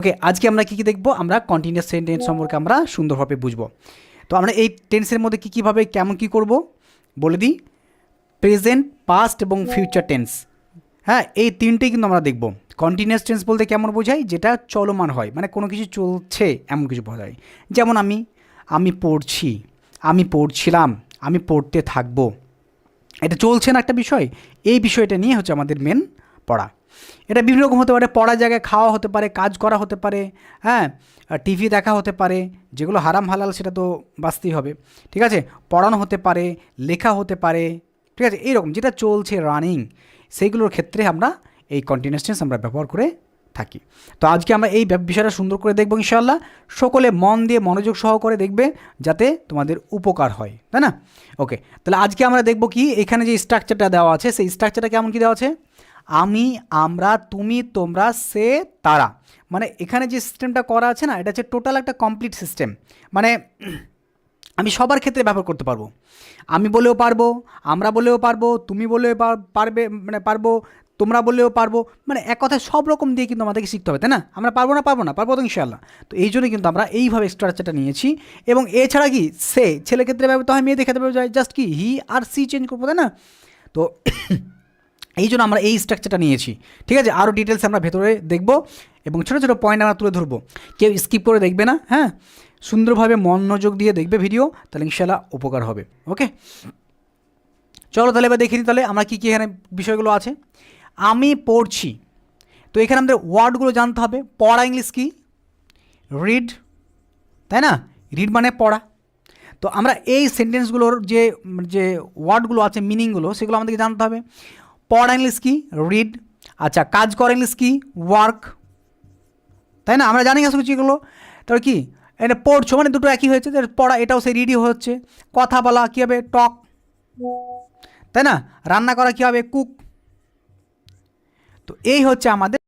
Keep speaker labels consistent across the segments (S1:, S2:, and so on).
S1: ওকে আজকে আমরা কি কি দেখব? আমরা কন্টিনিউয়াস সেন্টেন্স সম্পর্কে আমরা সুন্দরভাবে বুঝব। তো আমরা এই টেন্সের মধ্যে কী কীভাবে কেমন কি করব? বলে দিই। প্রেজেন্ট পাস্ট এবং ফিউচার টেন্স হ্যাঁ এই তিনটেই কিন্তু আমরা দেখব। কন্টিনিউয়াস টেন্স বলতে কেমন বোঝায়? যেটা চলমান হয়। মানে কোনো কিছু চলছে, এমন কিছু বোঝায়। যেমন আমি আমি পড়ছি, আমি পড়ছিলাম, আমি পড়তে থাকব। এটা চলছে না একটা বিষয়। এই বিষয়টা নিয়ে হচ্ছে আমাদের মেন পড়া। এটা বিভিন্ন রকম হতে পারে পড়া জায়গায় খাওয়া হতে পারে, কাজ করা হতে পারে হ্যাঁ টিভি দেখা হতে পারে, যেগুলো হারাম হালাল সেটা তো বাঁচতেই হবে, ঠিক আছে? পড়ানো হতে পারে, লেখা হতে পারে, ঠিক আছে? এইরকম যেটা চলছে রানিং সেইগুলোর ক্ষেত্রে আমরা এই কন্টিনিউয়াস টেন্স আমরা ব্যবহার করে থাকি। তো আজকে আমরা এই বিষয়টা সুন্দর করে দেখব ইনশাল্লাহ সকলে মন দিয়ে মনোযোগ সহকারে দেখবে যাতে তোমাদের উপকার হয়, তাই না? ওকে তাহলে আজকে আমরা দেখব কি, এখানে যে স্ট্রাকচারটা দেওয়া আছে, সেই স্ট্রাকচারটা কেমন কি দেওয়া আছে? আমি, আমরা, তুমি, তোমরা, সে, তারা। মানে এখানে যে সিস্টেমটা করা আছে না, এটা হচ্ছে টোটাল একটা কমপ্লিট সিস্টেম মানে আমি সবার ক্ষেত্রে ব্যবহার করতে পারব। আমি বলেও পারব, আমরা বলেও পারব, তুমি বলেও পার- পারবে মানে পারব, তোমরা বললেও পারব। মানে এক কথায় সব রকম দিয়ে কিন্তু আমাদেরকে শিখতে হবে, তাই না? আমরা পারব না পারব না, পারব তো ইনশাল্লাহ তো এই জন্যই কিন্তু আমরা এইভাবে স্ট্রাকচারটা নিয়েছি। এবং এছাড়া কি? সে ছেলে ক্ষেত্রে ব্যবহৃত হয়, মেয়েদের ক্ষেত্রে হয় জাস্ট কি? হি আর সি চেঞ্জ করব, তাই না? তো এই জন্য আমরা এই স্ট্রাকচারটা নিয়েছি। ঠিক আছে? আরও ডিটেলস আমরা ভেতরে দেখব এবং ছোটো ছোটো পয়েন্ট আমরা তুলে ধরবো। কেউ স্কিপ করে দেখবে না হ্যাঁ? সুন্দরভাবে মনোযোগ দিয়ে দেখবে ভিডিও তাহলে ইনশাল্লাহ উপকার হবে। ওকে চলো তাহলে এবার দেখে নিই তাহলে আমরা কী কী এখানে বিষয়গুলো আছে। আমি পড়ছি। তো এখানে আমাদের ওয়ার্ডগুলো জানতে হবে। পড়া ইংলিশ কি? রিড তাই না? রিড মানে পড়া। তো আমরা এই সেন্টেন্সগুলোর যে যে ওয়ার্ডগুলো আছে মিনিংগুলো সেগুলো আমাদেরকে জানতে হবে। পড়া ইংলিশ কি? রিড আচ্ছা কাজ করা ইংলিশ কি? ওয়ার্ক তাই না? আমরা জানি আসলে কিছুগুলো। তারপর কি? এটা পড়ছো মানে দুটো একই হয়েছে। পড়া, এটাও সেই রিডি হচ্ছে। কথা বলা, কী হবে? টক তাই না? রান্না করা, কী হবে? কুক তো এই হচ্ছে আমাদের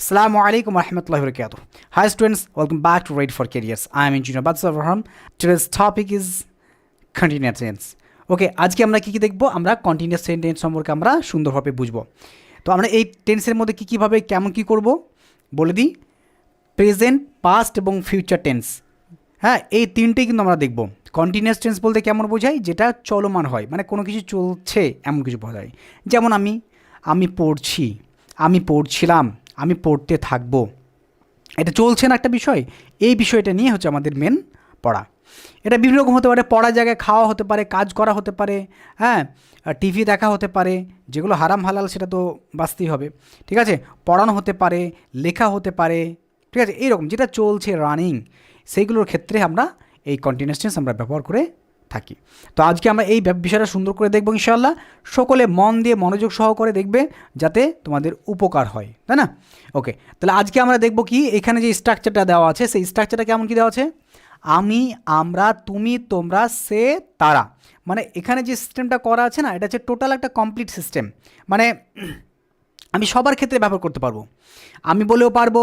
S1: Assalamu alaikum warahmatullahi wabarakatuh. Hi students, welcome back to Read for Careers. I am Engineer Batsar Rahman. Today's topic is continuous tense. ওকে আজকে আমরা কী কী দেখব? আমরা কন্টিনিউয়াস সেন্টেন্স সম্পর্কে আমরা সুন্দরভাবে বুঝব। তো আমরা এই টেন্সের মধ্যে কী কীভাবে কেমন কী করব? বলে দিই। প্রেজেন্ট পাস্ট এবং ফিউচার টেন্স হ্যাঁ এই তিনটেই কিন্তু আমরা দেখব। কন্টিনিউয়াস টেন্স বলতে কেমন বোঝায়? যেটা চলমান হয়। মানে কোনো কিছু চলছে এমন কিছু বোঝায়। যেমন আমি আমি পড়ছি আমি পড়ছিলাম। আমি পড়তে থাকব। এটা চলছে না একটা বিষয়। এই বিষয়টা নিয়ে হচ্ছে আমাদের মেন পড়া। এটা বিভিন্ন রকম হতে পারে পড়া জায়গায় খাওয়া হতে পারে, কাজ করা হতে পারে হ্যাঁ টিভি দেখা হতে পারে, যেগুলো হারাম হালাল সেটা তো বাঁচতেই হবে। ঠিক আছে? পড়ানো হতে পারে, লেখা হতে পারে, ঠিক আছে? এইরকম যেটা চলছে রানিং সেইগুলোর ক্ষেত্রে আমরা এই কন্টিনিউয়াস টেন্স আমরা ব্যবহার করে থাকি। তো আজকে আমরা এই বিষয়টা সুন্দর করে দেখব ইনশাল্লাহ সকলে মন দিয়ে মনোযোগ সহকারে দেখবে যাতে তোমাদের উপকার হয়। তাই না? ওকে, তাহলে আজকে আমরা দেখব কি? এখানে যে স্ট্রাকচারটা দেওয়া আছে, সেই স্ট্রাকচারটা কেমন কি দেওয়া আছে? আমি, আমরা, তুমি, তোমরা, সে, তারা। মানে এখানে যে সিস্টেমটা করা আছে না, এটা হচ্ছে টোটাল একটা কমপ্লিট সিস্টেম মানে আমি সবার ক্ষেত্রে ব্যবহার করতে পারব। আমি বলেও পারব,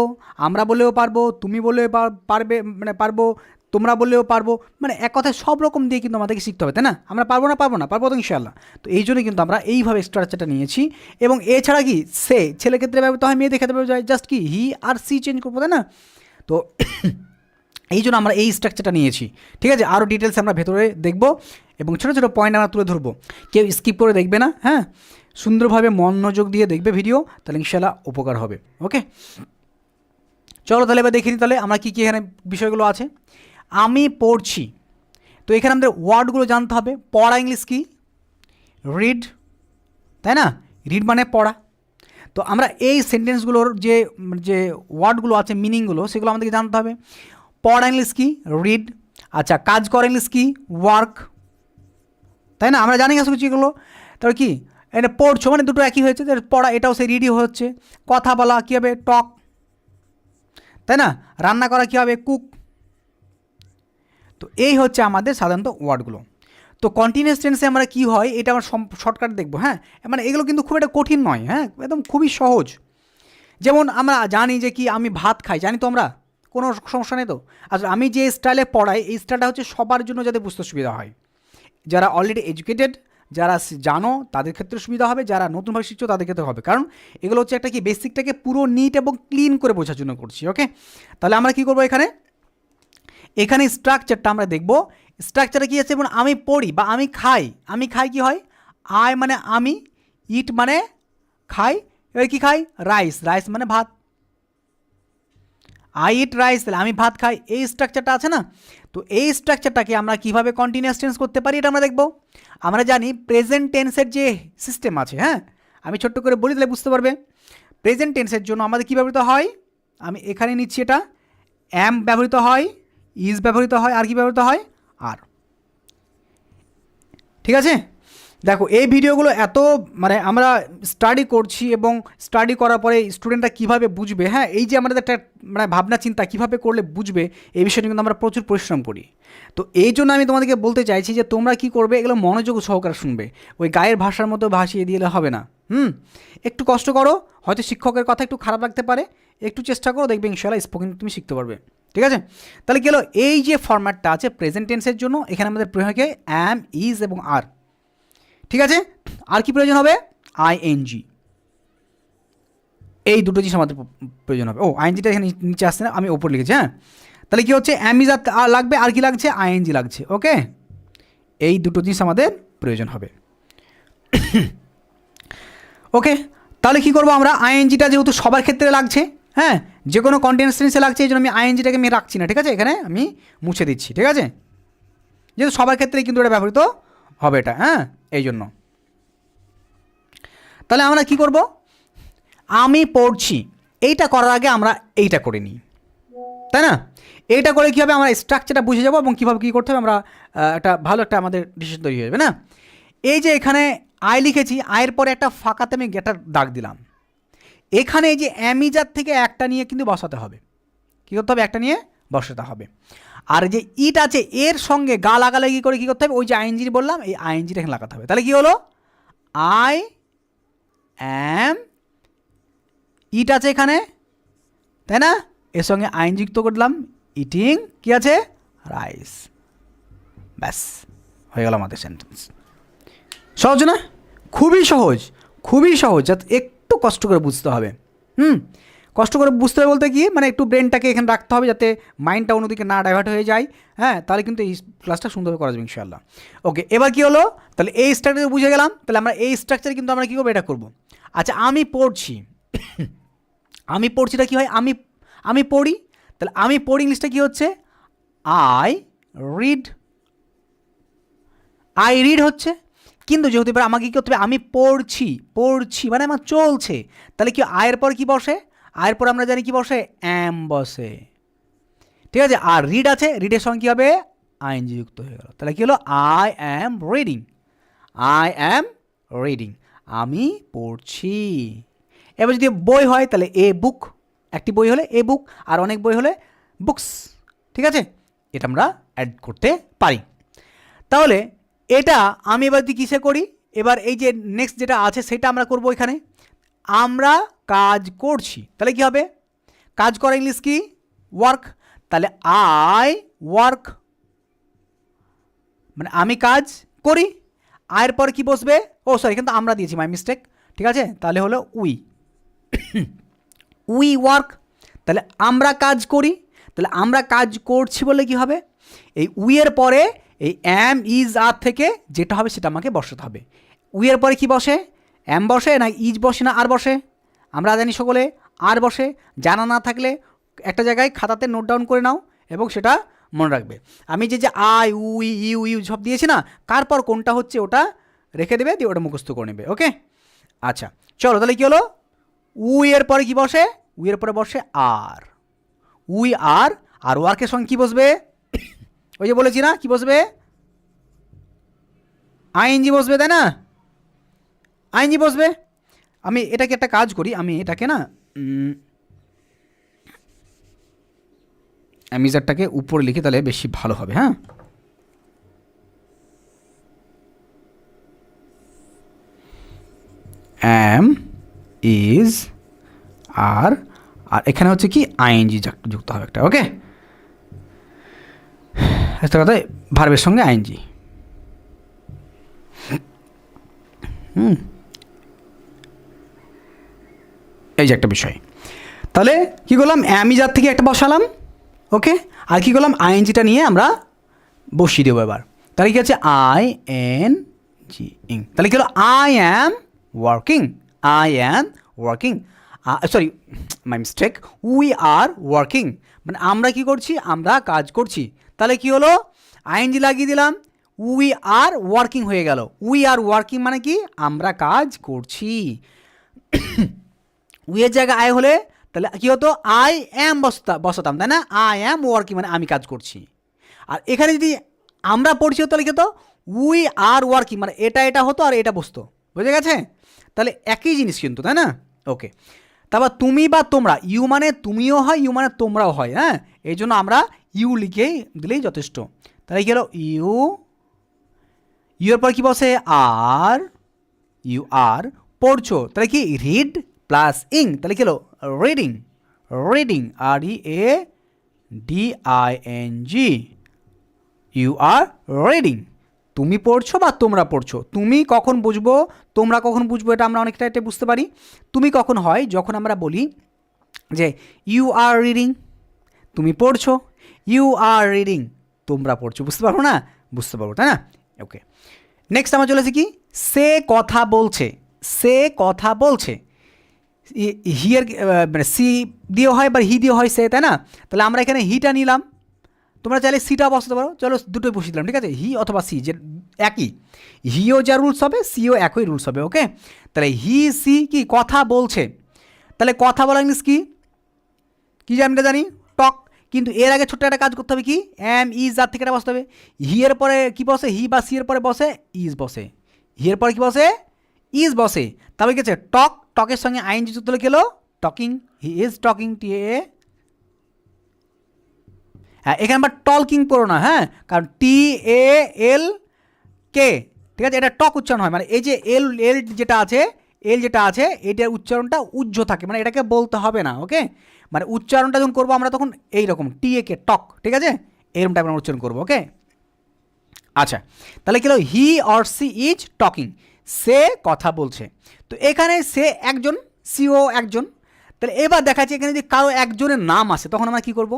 S1: আমরা বলেও পারব, তুমি বলেও পারবে মানে পারব তোমরা বললেও পারব। মানে এক কথায় সব রকম দিয়ে কিন্তু আমাদেরকে শিখতে হবে, তাই না? আমরা পারব না পারব না, পারব তো ইনশাল্লাহ তো এই জন্যই কিন্তু আমরা এইভাবে স্ট্রাকচারটা নিয়েছি। এবং এছাড়া কি? সে, ছেলে ক্ষেত্রে ব্যবহৃত হয়, মেয়েদের ক্ষেত্রে ব্যবহৃত জাস্ট কি? হি আর সি চেঞ্জ করব, তাই না? তো এই জন্য আমরা এই স্ট্রাকচারটা নিয়েছি। ঠিক আছে? আরও ডিটেলস আমরা ভেতরে দেখব এবং ছোটো ছোটো পয়েন্ট আমরা তুলে ধরবো। কেউ স্কিপ করে দেখবে না হ্যাঁ? সুন্দরভাবে মনোযোগ দিয়ে দেখবে ভিডিও তাহলে ইনশাল্লাহ উপকার হবে। ওকে চলো তাহলে এবার দেখে নিই তাহলে আমরা কী কী এখানে বিষয়গুলো আছে। আমি পড়ছি। তো এখানে আমাদের ওয়ার্ডগুলো জানতে হবে। পড়া ইংলিশ কি? রিড, তাই না? রিড মানে পড়া। তো আমরা এই সেন্টেন্সগুলোর যে যে ওয়ার্ডগুলো আছে, মিনিংগুলো, সেগুলো আমাদেরকে জানতে হবে। পড়া ইংলিশ কি? রিড। আচ্ছা কাজ করা ইংলিশ কি? ওয়ার্ক। তাই না? আমরা জানি আসলে যেগুলো তারপর কি? এটা পড়ছো মানে দুটো একই হয়েছে। পড়া, এটাও সেই রিডি হচ্ছে। কথা বলা কী হবে টক। তাই না? রান্না করা কী হবে কুক। তো এই হচ্ছে আমাদের সাধারণত ওয়ার্ডগুলো। তো কন্টিনিউয়াস টেন্সে আমরা কি হয়, এটা আমরা শর্টকাট দেখব হ্যাঁ? মানে এগুলো কিন্তু খুব একটা কঠিন নয় হ্যাঁ? একদম খুবই সহজ। যেমন আমরা জানি যে কি, আমি ভাত খাই, জানি তো আমরা? কোনো সমস্যা নেই তো? আচ্ছা আমি যে স্টাইলে পড়াই, এই স্টাইলটা হচ্ছে সবার জন্য যাতে বুঝতে সুবিধা হয়। যারা অলরেডি এডুকেটেড যারা জানো, তাদের ক্ষেত্রে সুবিধা হবে, যারা নতুনভাবে শিখছো, তাদের ক্ষেত্রে হবে। কারণ এগুলো হচ্ছে একটা কি বেসিকটাকে পুরো নিট এবং ক্লিন করে বোঝার জন্য করছি ওকে তাহলে আমরা কি করব এখানে? এখানে স্ট্রাকচারটা আমরা দেখব। স্ট্রাকচারে কী আছে? যেমন আমি পড়ি বা আমি খাই। আমি খাই কি হয়? আই মানে আমি ইট মানে খাই, এবার কি খাই? রাইস রাইস মানে ভাত। আই ইট রাইস তাহলে আমি ভাত খাই। এই স্ট্রাকচারটা আছে না? তো এই স্ট্রাকচারটাকে আমরা কীভাবে কন্টিনিউয়াস টেন্স করতে পারি এটা আমরা দেখব। আমরা জানি প্রেজেন্ট টেন্সের যে সিস্টেম আছে হ্যাঁ? আমি ছোট্ট করে বলি, তাহলে বুঝতে পারবে। প্রেজেন্ট টেন্সের জন্য আমাদের কী ব্যবহৃত হয়? আমি এখানে নিচ্ছি এটা। অ্যাম ব্যবহৃত হয় ইজ ব্যবহৃত হয়, আর কি ব্যবহৃত হয়? আর ঠিক আছে? দেখো, এই ভিডিওগুলো এত মানে আমরা স্টাডি করছি এবং স্টাডি করার পরে স্টুডেন্টরা কীভাবে বুঝবে হ্যাঁ? এই যে আমাদের একটা মানে ভাবনা, চিন্তা, কীভাবে করলে বুঝবে, এই বিষয়টা কিন্তু আমরা প্রচুর পরিশ্রম করি। তো এই জন্য আমি তোমাদেরকে বলতে চাইছি যে তোমরা কি করবে, এগুলো মনোযোগ সহকারে শুনবে। ওই গায়ের ভাষার মতো ভাসিয়ে দিলে হবে না, হুম? একটু কষ্ট করো, হয়তো শিক্ষকের কথা একটু খারাপ লাগতে পারে, একটু চেষ্টা করো, দেখবে ইনশাল্লাহ স্পোকেন তুমি শিখতে পারবে। ঠিক আছে? তাহলে কি হলো? এই যে ফরম্যাটটা আছে প্রেজেন্ট টেন্সের জন্য, এখানে আমাদের প্রয়োজন হয় অ্যাম ইজ এবং আর ঠিক আছে? আর কি প্রয়োজন হবে? আইএনজি এই দুটো জিনিস আমাদের প্রয়োজন হবে। ও আইএনজিটা এখানে নিচে আসছে না, আমি ওপর লিখেছি হ্যাঁ? তাহলে কি হচ্ছে? অ্যামিজ লাগবে, আর কি লাগছে? আইএনজি লাগছে, ওকে? এই দুটো জিনিস আমাদের প্রয়োজন হবে। ওকে? তাহলে কি করব আমরা? আইএনজিটা যেহেতু সবার ক্ষেত্রে লাগছে হ্যাঁ? যে কোনো কন্টেন্সেন্সে লাগছে, এই জন্য আমি আইএনজিটাকে আমি রাখছি না, ঠিক আছে? এখানে আমি মুছে দিচ্ছি, ঠিক আছে? যেহেতু সবার ক্ষেত্রেই কিন্তু এটা ব্যবহৃত হবে এটা হ্যাঁ? এই জন্য। তাহলে আমরা কি করব? আমি পড়ছি, এইটা করার আগে আমরা এইটা করে নিই, তাই না? এইটা করে কী হবে? আমরা স্ট্রাকচারটা বুঝে যাব এবং কীভাবে কী করতে হবে? আমরা একটা ভালো একটা আমাদের ডিসিশন তৈরি হয়ে যাবে, না? এই যে এখানে আয় লিখেছি আয়ের পরে একটা ফাঁকাতে আমি একটা দাগ দিলাম। এখানে এই যে অ্যামিজার থেকে একটা নিয়ে কিন্তু বসাতে হবে। কী করতে হবে? একটা নিয়ে বসাতে হবে। আর যে ইট আছে, এর সঙ্গে গা লাগালাগি করে কী করতে হবে? ওই যে আইএনজি বললাম, এই আইএনজিটা এখানে লাগাতে হবে। তাহলে কী হলো? আই অ্যাম ইট আছে এখানে, তাই না? এর সঙ্গে আইন যুক্ত করলাম ইটিং কি আছে? রাইস। ব্যাস, হয়ে গেল আমাদের সেন্টেন্স সহজ না? খুবই সহজ খুবই সহজ। যাতে একটু কষ্ট করে বুঝতে হবে। হুম? কষ্ট করে বুঝতে হবে বলতে কি? মানে একটু ব্রেনটাকে এখানে রাখতে হবে যাতে মাইন্ডটা অন্যদিকে না ডাইভার্ট হয়ে যায়। হ্যাঁ তাহলে কিন্তু এই ক্লাসটা সুন্দরভাবে করা যাবে ইনশাল্লাহ ওকে এবার কী হলো? তাহলে এই স্ট্রাকচার বুঝে গেলাম। তাহলে আমরা এই স্ট্রাকচারে কিন্তু আমরা কী করব? এটা করব। আচ্ছা আমি পড়ছি। আমি পড়ছিটা কী হয়? আমি আমি পড়ি। তাহলে আমি পড়ি ইংলিশটা কী হচ্ছে? আই রিড আই রিড হচ্ছে। কিন্তু যেহেতু এবার আমাকে কী করতে হবে? আমি পড়ছি পড়ছি মানে আমার চলছে। তাহলে কি আয়ের পর কি বসে? আয়ের পর আমরা জানি কি বসে? অ্যাম বসে। ঠিক আছে? আর রিড আছে? রিডের সঙ্গে কী হবে? আইনজি যুক্ত হয়ে গেল। তাহলে কী হলো? I am reading. I am reading. আমি পড়ছি। এবার যদি বই হয়, তাহলে এ বুক, একটি বই হলে এ বুক, আর অনেক বই হলে বুকস। ঠিক আছে? এটা আমরা অ্যাড করতে পারি। তাহলে এটা আমি এবার যদি কিসে করি? এবার এই যে নেক্সট যেটা আছে সেটা আমরা করব এখানে। আমরা কাজ করছি। তাহলে কি হবে? কাজ করা ইংলিশ কি? ওয়ার্ক তাহলে আই ওয়ার্ক মানে আমি কাজ করি। আয়ের পর কি বসবে? ও সরি কিন্তু আমরা দিয়েছি মাই মিস্টেক ঠিক আছে? তাহলে হলো উই উই ওয়ার্ক তাহলে আমরা কাজ করি। তাহলে আমরা কাজ করছি বলে কি হবে? এই উইয়ের পরে এই অ্যাম ইজ আর থেকে যেটা হবে সেটা আমাকে বসাতে হবে। উইয়ের পরে কি বসে? অ্যাম বসে না ইজ বসে না আর বসে? আমরা জানি সকলে আর বসে। জানা না থাকলে একটা জায়গায় খাতাতে নোট ডাউন করে নাও এবং সেটা মনে রাখবে। আমি যে যে আই উই ইউ ইউ সব দিয়েছি না কার পর কোনটা হচ্ছে ওটা রেখে দেবে, দিয়ে ওটা মুখস্থ করে নেবে ওকে আচ্ছা চলো তাহলে কী হলো? উই এর পরে কি বসে? উই এর পরে বসে আর উই আর আর ওয়ার্কের সঙ্গে কী বসবে? ওই যে বলেছি না, কি বসবে? আইএনজি বসবে, তাই না? আইএনজি বসবে। আমি এটাকে একটা কাজ করি, আমি এটাকে না অ্যামিজারটাকে উপরে লিখে তাহলে বেশি ভালো হবে হ্যাঁ? অ্যাম ইজ আর আর এখানে হচ্ছে কি, আইএনজি যুক্ত হবে একটা, ওকে? একটা কথা ভার্বের সঙ্গে আইএনজি হুম। এই যে একটা বিষয়। তাহলে কী করলাম? অ্যামিজার থেকে একটা বসালাম, ওকে? আর কী করলাম? আইএনজিটা নিয়ে আমরা বসিয়ে দেবো এবার। তাহলে কী আছে? আই এন জি ইং। তাহলে কী হলো? I am working. I am working. Sorry, my mistake. We are working. মানে আমরা কি করছি? আমরা কাজ করছি। তাহলে কি হলো? আইএনজি লাগিয়ে দিলাম। উই আর ওয়ার্কিং হয়ে গেল। উই আর ওয়ার্কিং মানে কি? আমরা কাজ করছি। উইয়ের জায়গায় আয় হলে তাহলে কী হতো? আই অ্যাম বসতাম বসাতাম, তাই না? আই অ্যাম ওয়ার্কিং মানে আমি কাজ করছি। আর এখানে যদি আমরা পড়ছি তাহলে কী হতো? উই আর ওয়ার্কিং মানে এটা এটা হতো আর এটা বসতো। বুঝে গেছে? তাহলে একই জিনিস কিন্তু, তাই না? ওকে। তারপর তুমি বা তোমরা, ইউ মানে তুমিও হয়, ইউ মানে তোমরাও হয় হ্যাঁ? এই জন্য আমরা ইউ লিখেই দিলেই যথেষ্ট। তাহলে কি হলো? ইউ, ইউর পর কি বসে? আর, ইউ আর পড়ছো। তাহলে কি? Read plus ing. তাহলে কি হলো? Reading. Reading. R E A D I N G. You are reading. তুমি পড়ছো বা তোমরা পড়ছো? তুমি কখন বুঝব? তোমরা কখন বুঝব? এটা আমরা অনেকটা এটা বুঝতে পারি। তুমি কখন হয়? যখন আমরা বলি যে ইউ আর রিডিং তুমি পড়ছো। ইউ আর রিডিং তোমরা পড়ছো। বুঝতে পারব না? বুঝতে পারব, তাই না? ওকে নেক্সট আমার চলেছে কি? সে কথা বলছে। সে কথা বলছে। হিয়ার মানে সি দিয়ে হয় বা হি দিয়ে হয় সে, তাই না? তাহলে আমরা এখানে হিটা নিলাম। তোমরা চাইলে সিটা বসাতে পারো। চলো দুটোই বসিয়ে দিলাম, ঠিক আছে? হি অথবা সি যে একই। হিও যা রুলস হবে সিও একই রুলস হবে ওকে তাহলে হি সি কি? কথা বলছে। তাহলে কথা বলা ইংলিশ কি? কী যে জানি? টক কিন্তু এর আগে ছোট্ট একটা কাজ করতে হবে কি? এম ইজ যার থেকে এটা বসতে হবে। হি এর পরে কি বসে? হি বা সি এর পরে বসে ইজ বসে। হি এর পরে কি বসে? ইজ বসে। তবে কি আছে টক টকের সঙ্গে আইন যুক্ত হলে গেলো টকিং হি ইজ টকিং টি এ হ্যাঁ এখানে আবার টলকিং পড়ো না হ্যাঁ? কারণ টি এ এল কে ঠিক আছে? এটা টক উচ্চারণ হয় মানে এই যে এল এল যেটা আছে এল যেটা আছে, এটার উচ্চারণটা উজ্জ্ব থাকে মানে এটাকে বলতে হবে না ওকে মানে উচ্চারণটা যখন করব আমরা তখন এইরকম টি এ কে টক, ঠিক আছে? এরকম টাইপের আমরা উচ্চারণ করব ওকে আচ্ছা তাহলে কি হলো? He or she is talking সে কথা বলছে। তো এখানে সে একজন সিও একজন। তাহলে এবার দেখা যাচ্ছে এখানে যদি কারও একজনের নাম আসে, তখন আমরা কী করব?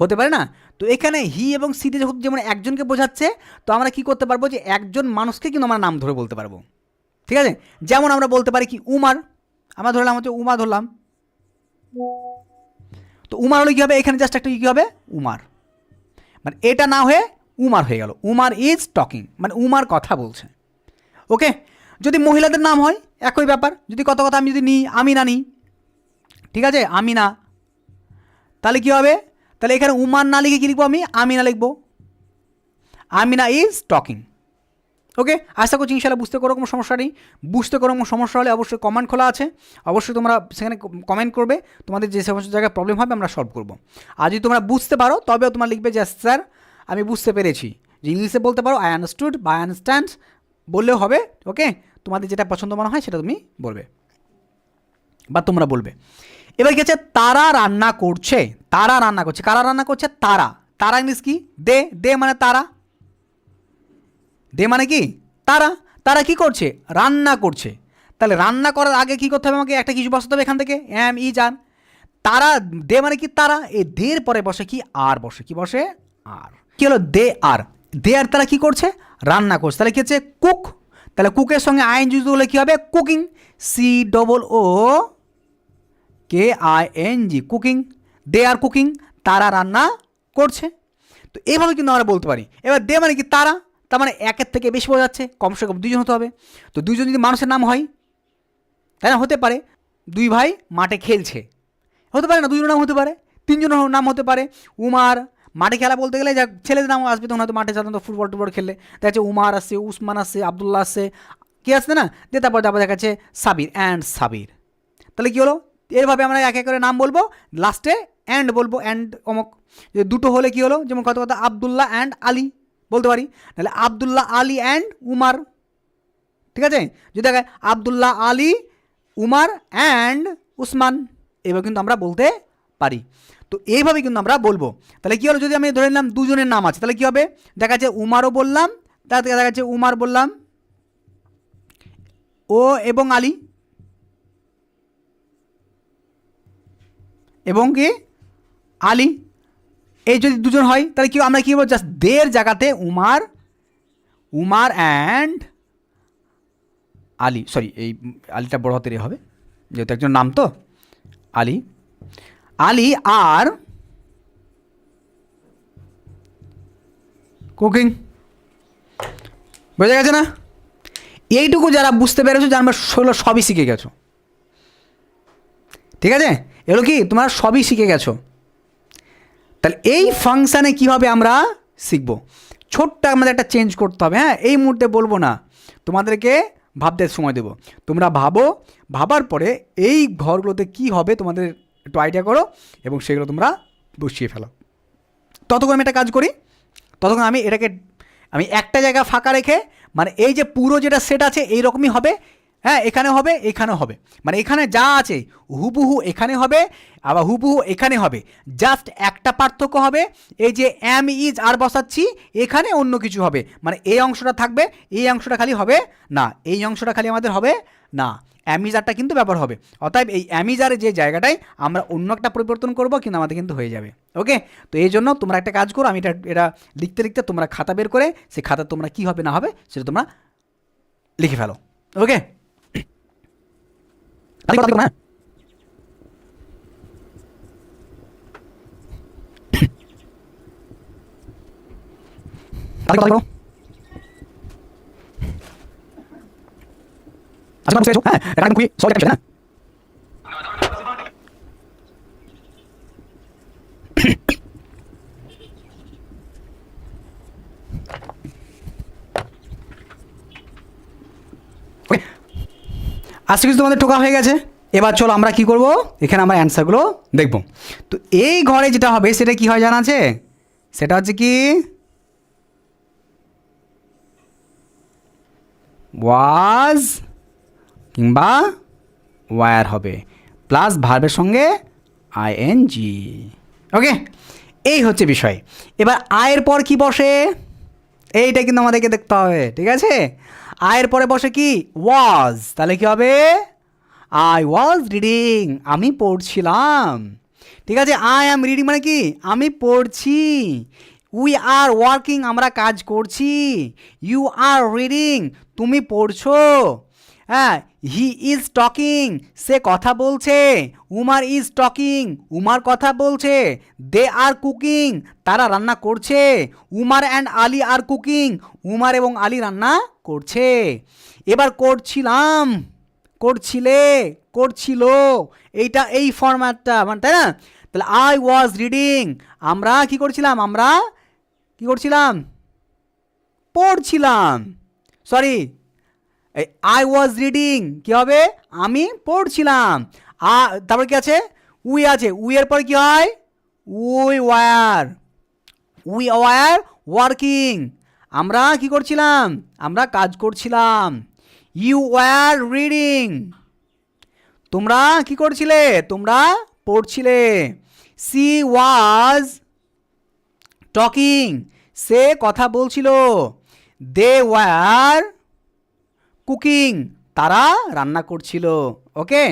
S1: হতে পারে না? তো এখানে হি এবং সিতে যখন যেমন একজনকে বোঝাচ্ছে, তো আমরা কি করতে পারব যে একজন মানুষকে কিন্তু আমরা নাম ধরে বলতে পারব। ঠিক আছে? যেমন আমরা বলতে পারি কি উমার, আমরা ধরলাম হচ্ছে উমা ধরলাম। তো উমার হলে কী হবে? এখানে জাস্ট একটা কী হবে? উমার। মানে এটা না হয়ে উমার হয়ে গেল। উমার ইজ টকিং মানে উমার কথা বলছে। ওকে যদি মহিলাদের নাম হয়, একই ব্যাপার। যদি কত কথা আমি যদি নিই আমি না নিই ঠিক আছে? আমি না। তাহলে কী হবে? তাহলে এখানে উমার না লিখে কী লিখব আমি? আমিনা লিখব। আমিনা ইজ টকিং ওকে আশা করছি ইনশাল্লাহ বুঝতে কোনো কোনো সমস্যা নেই। বুঝতে কোনো কোনো সমস্যা হলে অবশ্যই কমেন্ট খোলা আছে। অবশ্যই তোমরা সেখানে কমেন্ট করবে। তোমাদের যে সমস্ত জায়গায় প্রবলেম হবে, আমরা সলভ করব। আর যদি তোমরা বুঝতে পারো, তবেও তোমরা লিখবে যে স্যার, আমি বুঝতে পেরেছি। যে ইংলিশে বলতে পারো আই আন্ডারস্টুড বা আই আন্ডারস্ট্যান্ড বললেও হবে। ওকে তোমাদের যেটা পছন্দ মনে হয়, সেটা তুমি বলবে। বা তোমরা বলবে। এবার কি তারা রান্না করছে। তারা রান্না করছে। কারা রান্না করছে? তারা। তারা ইংলিশ কি? দে। দে মানে তারা। দে মানে কি? তারা। তারা কি করছে? রান্না করছে। তাহলে রান্না করার আগে কি করতে হবে আমাকে? একটা কিছু বসাতে হবে এখান থেকে। এম, ই, যান। তারা, দে মানে কি? তারা। এই দের পরে বসে কি? আর বসে। কি বসে? আর। কি হলো? দে, আর। দে, আর তারা কি করছে? রান্না করছে। তাহলে কি হচ্ছে? কুক। তাহলে কুকের সঙ্গে আইন যুক্ত হলে কী হবে? Cooking. C, double O K I N G cooking they are cooking তারা রান্না করছে। তো এইভাবে কিন্তু আমরা বলতে পারি। এবার দে মানে কি তারা? তার মানে একের থেকে বেশি বোঝা যাচ্ছে কমসে কম দুইজন হতে হবে। তো দুইজন যদি মানুষের নাম হয়, তাই না? হতে পারে দুই ভাই মাঠে খেলছে। হতে পারে না, দুজনের নাম হতে পারে, তিনজনের নাম হতে পারে। উমার, মাঠে খেলা বলতে গেলে যা ছেলেদের নাম আসবে তখন হয়তো মাঠে সাধারণত ফুটবল টুটবল খেললে। দেখা যাচ্ছে উমার আসছে উসমান আসছে আবদুল্লাহ আসছে কে আসছে না? দিয়ে তারপর তারপর দেখা যাচ্ছে সাবির অ্যান্ড সাবির। তাহলে কী হলো? এরভাবে আমরা একে করে নাম বলব, লাস্টে অ্যান্ড বলব অ্যান্ড অমক। যে দুটো হলে কী হলো? যেমন কত কথা আবদুল্লাহ অ্যান্ড আলী, বলতে পারি। তাহলে আবদুল্লাহ আলী অ্যান্ড উমার। ঠিক আছে? যদি দেখে আবদুল্লাহ আলী, উমার অ্যান্ড উসমান, এভাবে কিন্তু আমরা বলতে পারি। তো এইভাবে কিন্তু আমরা বলব। তাহলে কী হলো? যদি আমি ধরে নিলাম দুজনের নাম আছে, তাহলে কী হবে? দেখা যাচ্ছে উমারও বললাম, তার দেখা যাচ্ছে উমার বললাম, ও এবং আলী। এবং কি? আলী। এই যদি দুজন হয়, তাহলে কি আমরা কী বলব? জাস্ট দের জায়গাতে উমার উমার অ্যান্ড আলী। সরি এই আলীটা বড় হাতের হবে, যেহেতু একজন নাম তো। আলী। আলী আর কুকিং। বোঝা গেছে না? এইটুকু যারা বুঝতে পেরেছ জানবার সেগুলো সবই শিখে গেছো। ঠিক আছে? এগুলো কি? তোমরা সবই শিখে গেছো। তাহলে এই ফাংশানে কীভাবে আমরা শিখব? ছোট্ট আমাদের একটা চেঞ্জ করতে হবে হ্যাঁ? এই মুহূর্তে বলব না। তোমাদেরকে ভাবতে সময় দেবো। তোমরা ভাবো, ভাবার পরে এই ঘরগুলোতে কি হবে তোমাদের একটু আইডিয়া করো এবং সেগুলো তোমরা বসিয়ে ফেলো। ততক্ষণ আমি একটা কাজ করি। ততক্ষণ আমি এটাকে, আমি একটা জায়গা ফাঁকা রেখে মানে এই যে পুরো যেটা সেট আছে এই রকমই হবে। হ্যাঁ এখানে হবে এখানে হবে। মানে এখানে যা আছে, হুবহু এখানে হবে, আবার হুবহু এখানে হবে। জাস্ট একটা পার্থক্য হবে, এই যে অ্যাম ইজ আর বসাচ্ছি, এখানে অন্য কিছু হবে। মানে এই অংশটা থাকবে, এই অংশটা খালি হবে না, এই অংশটা খালি আমাদের হবে না। অ্যামিজারটা কিন্তু ব্যবহার হবে। অতএব এই অ্যামিজারের যে জায়গাটায় আমরা অন্য একটা পরিবর্তন করব, কিন্তু আমাদের কিন্তু হয়ে যাবে। ওকে তো এই জন্য তোমরা একটা কাজ করো, আমি এটা এটা লিখতে লিখতে তোমরা খাতা বের করে সেই খাতা তোমরা কী হবে না হবে, সেটা তোমরা লিখে ফেলো। ওকে হ্যাঁ আচ্ছা বুঝতে পেরেছ হ্যাঁ এটা একদম খুবই সহজ একটা বিষয়, তাই না ওকে আজকে কিছু তোমাদের টোকা হয়ে গেছে, এবার চলো আমরা কি করব? এখানে আমরা অ্যান্সারগুলো দেখব। তো এই ঘরে যেটা হবে, সেটা কি হয় জানা আছে? সেটা হচ্ছে কি? ওয়াজ কিংবা ওয়ার হবে। প্লাস ভার্বের সঙ্গে আইএনজি ওকে এই হচ্ছে বিষয়। এবার আয়ের পর কি বসে? এইটা কিন্তু আমাদেরকে দেখতে হবে, ঠিক আছে? আয়ের পরে বসে কি? ওয়াজ তাহলে কি হবে? আই ওয়াজ রিডিং আমি পড়ছিলাম। ঠিক আছে আই অ্যাম রিডিং মানে কি? আমি পড়ছি। উই আর ওয়ার্কিং আমরা কাজ করছি। ইউ আর রিডিং তুমি পড়ছো। হ্যাঁ হি ইজ টকিং সে কথা বলছে। উমার ইজ টকিং উমার কথা বলছে। দে আর কুকিং তারা রান্না করছে। Umar and Ali R cooking Umar এবং আলী রান্না করছে। এবার করছিলাম। করছিলে। করছিল। এইটা এই ফরম্যাটটা মানে তাই না? তাহলে আই ওয়াজ রিডিং আমরা কি করছিলাম? আমরা কি করছিলাম? পড়ছিলাম। সরি আই ওয়াজ রিডিং কী হবে? আমি পড়ছিলাম। তারপর কি আছে? উই আছে। উই এর পর কি হয়? We were we were working আমরা কি করছিলাম? আমরা কাজ করছিলাম। ইউ ওয়ার রিডিং তোমরা কি করছিলে? তোমরা পড়ছিলে। সি ওয়াজ টকিং সে কথা বলছিল। They were cooking. তারা রান্না করছিল, ওকে?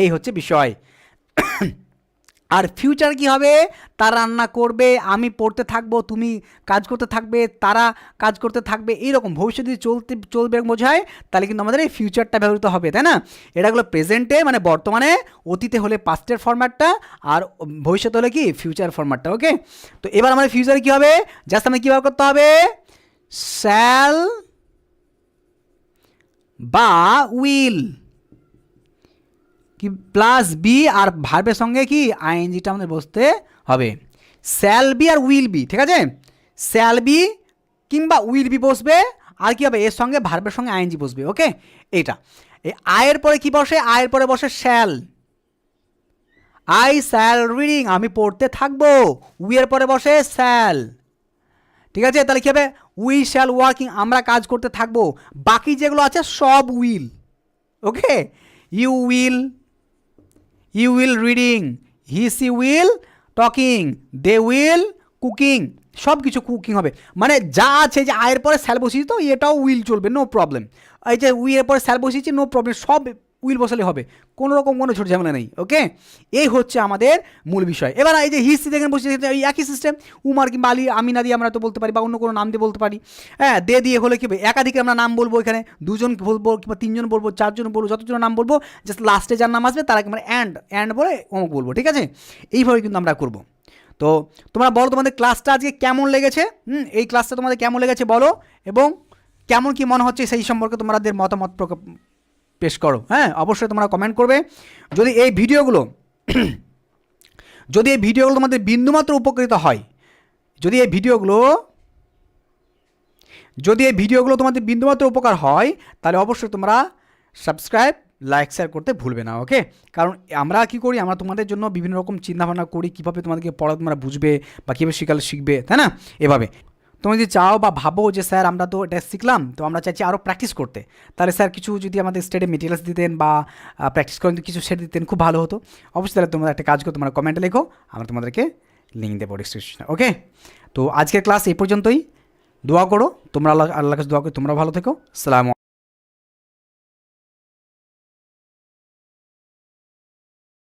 S1: এই হচ্ছে বিষয়। আর ফিউচার কি হবে? তারা রান্না করবে, আমি পড়তে থাকব, তুমি কাজ করতে থাকবে, তারা কাজ করতে থাকবে, এইরকম। ভবিষ্যতে যদি চলতে, চলবে বোঝায়, তাহলে কিন্তু আমাদের এই ফিউচারটা ব্যবহৃত হবে, তাই না? এটাগুলো প্রেজেন্টে মানে বর্তমানে, অতীতে হলে পাস্টের ফরম্যাটটা, আর ভবিষ্যতে হলে কি? ফিউচার ফরম্যাটটা, ওকে? তো এবার আমাদের ফিউচারে কী হবে? জাস্ট আমাদের কী ব্যবহার করতে হবে? শ্যাল বা উইল কি প্লাস বি আর ভার্বের সঙ্গে কি? আইএনজিটা আমাদের বসতে হবে। স্যাল বি আর উইল বি ঠিক আছে? স্যাল বি কিংবা উইল বি বসবে, আর কি হবে? এর সঙ্গে ভার্বের সঙ্গে আইএনজি বসবে ওকে এটা এই আয়ের পরে কি বসে? আয়ের পরে বসে শ্যাল আই স্যাল রিডিং আমি পড়তে থাকব। উইয়ের পরে বসে স্যাল ঠিক আছে? তাহলে কী হবে? উই শ্যাল ওয়ার্কিং আমরা কাজ করতে থাকব। বাকি যেগুলো আছে সব will okay you will you will reading he she will talking they will cooking সব কিছু কুকিং হবে। মানে যা আছে যে, আয়ের পরে স্যাল বসিয়েছি তো, এটাও উইল চলবে নো প্রবলেম এই যে উইয়ের পরে স্যাল বসিয়েছি নো প্রবলেম সব উইল বসালে হবে। কোনো রকম কোনো ছোট ঝামেলা নেই, ওকে? এই হচ্ছে আমাদের মূল বিষয়। এবার এই যে হিস্ট্রি দেখেন, বসে এই একই সিস্টেম উমার কিংবা আলী, আমিনা দিয়ে আমরা তো বলতে পারি বা অন্য কোনো নাম দিয়ে বলতে পারি। হ্যাঁ দে দিয়ে হলে কি একাধিক আমরা নাম বলব এখানে, দুজন বলব কিংবা তিনজন বলব, চারজন বলব যতজন নাম বলব জাস্ট লাস্টে যার নাম আসবে, তারা মানে অ্যান্ড অ্যান্ড বলে অমুক বলব, ঠিক আছে? এইভাবে কিন্তু আমরা করব। তো তোমরা বলো তোমাদের ক্লাসটা আজকে কেমন লেগেছে? হুম, এই ক্লাসটা তোমাদের কেমন লেগেছে বলো? এবং কেমন কি মনে হচ্ছে সেই সম্পর্কে তোমাদের মতামত পেশ করো হ্যাঁ? অবশ্যই তোমরা কমেন্ট করবে। যদি এই ভিডিওগুলো, যদি এই ভিডিওগুলো তোমাদের বিন্দুমাত্র উপকৃত হয়, যদি এই ভিডিওগুলো, যদি এই ভিডিওগুলো তোমাদের বিন্দুমাত্র উপকার হয়, তাহলে অবশ্যই তোমরা সাবস্ক্রাইব লাইক শেয়ার করতে ভুলবে না ওকে কারণ আমরা কি করি, আমরা তোমাদের জন্য বিভিন্ন রকম চিন্তাভাবনা করি, কীভাবে তোমাদেরকে পড়া তোমরা বুঝবে বা কীভাবে শিখালে শিখবে, তাই না? এভাবে। তুমি যদি চাও বা ভাবো যে, স্যার, আমরা তো এটা শিখলাম, তো আমরা চাইছি আরও প্র্যাকটিস করতে। তাহলে, স্যার, কিছু যদি আমাদের স্টেটে মেটেরিয়ালস দিতেন বা প্র্যাকটিস করেন, কিছু সেট দিতেন, খুব ভালো হতো। অবশ্যই তাহলে তোমরা একটা কাজ করো, তোমরা কমেন্টে লেখো, আমরা তোমাদেরকে লিঙ্ক দেবো ডিসক্রিপশনে ওকে তো আজকের ক্লাস এই পর্যন্তই। দোয়া করো, তোমরা আল্লাহ আল্লাহ কাছে দোয়া করো তোমরা ভালো থেকো। সালাম